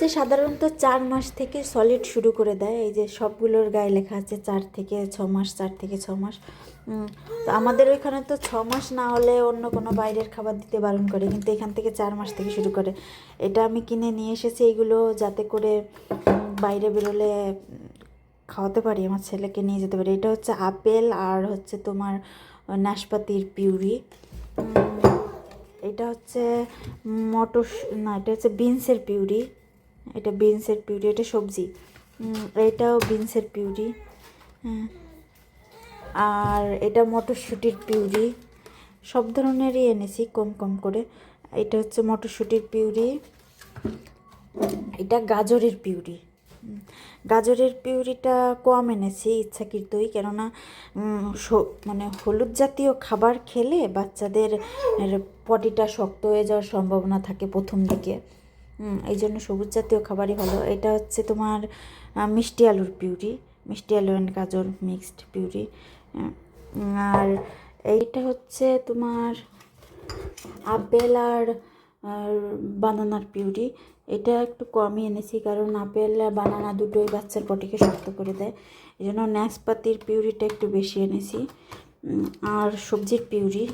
যে সাধারণত চার মাস থেকে সলিড শুরু করে দেয়। এই যে সবগুলোর গায়ে লেখা আছে চার থেকে ছ মাস, চার থেকে ছ মাস। তো আমাদের ওইখানে তো ছ মাস না হলে অন্য কোনো বাইরের খাবার দিতে বারণ করে, কিন্তু এখান থেকে চার মাস থেকে শুরু করে। এটা আমি কিনে নিয়ে এসেছি, এইগুলো যাতে করে বাইরে বেরোলে খাওয়াতে পারি, আমার ছেলেকে নিয়ে যেতে পারি। এটা হচ্ছে আপেল আর হচ্ছে তোমার নাশপাতির পিউরি। এটা হচ্ছে মটর না, এটা হচ্ছে বিনসের পিউরি। এটা বিনসের পিউরি, এটা সবজি। এটাও বিনসের পিউরি। হ্যাঁ। আর এটা মটরশুঁটির পিউরি। সব ধরনেরই এনেছি, কম কম করে। এটা হচ্ছে মটরশুঁটির পিউরি। এটা গাজরের পিউরি। গাজরের পিউরিটা কম এনেছি ইচ্ছাকৃতই, কেননা মানে হলুদ জাতীয় খাবার খেলে বাচ্চাদের পটিটা শক্ত হয়ে যাওয়ার সম্ভাবনা থাকে প্রথম দিকে। এই জন্য সবুজ জাতীয় খাবারই ভালো এটা হচ্ছে তোমার মিষ্টি আলুর পিউরি, মিষ্টি আলু অ্যান্ড গাজর মিক্সড পিউরি। আর এইটা হচ্ছে তোমার আপেল আর বানানার পিউরি। এটা একটু কমই এনেছি কারণ আপেল আর বানানা দুটোই বাচ্চার পটিকে শক্ত করে দেয়। এই জন্য ন্যাসপাতির পিউরিটা একটু বেশি এনেছি। আর সবজির পিউরি।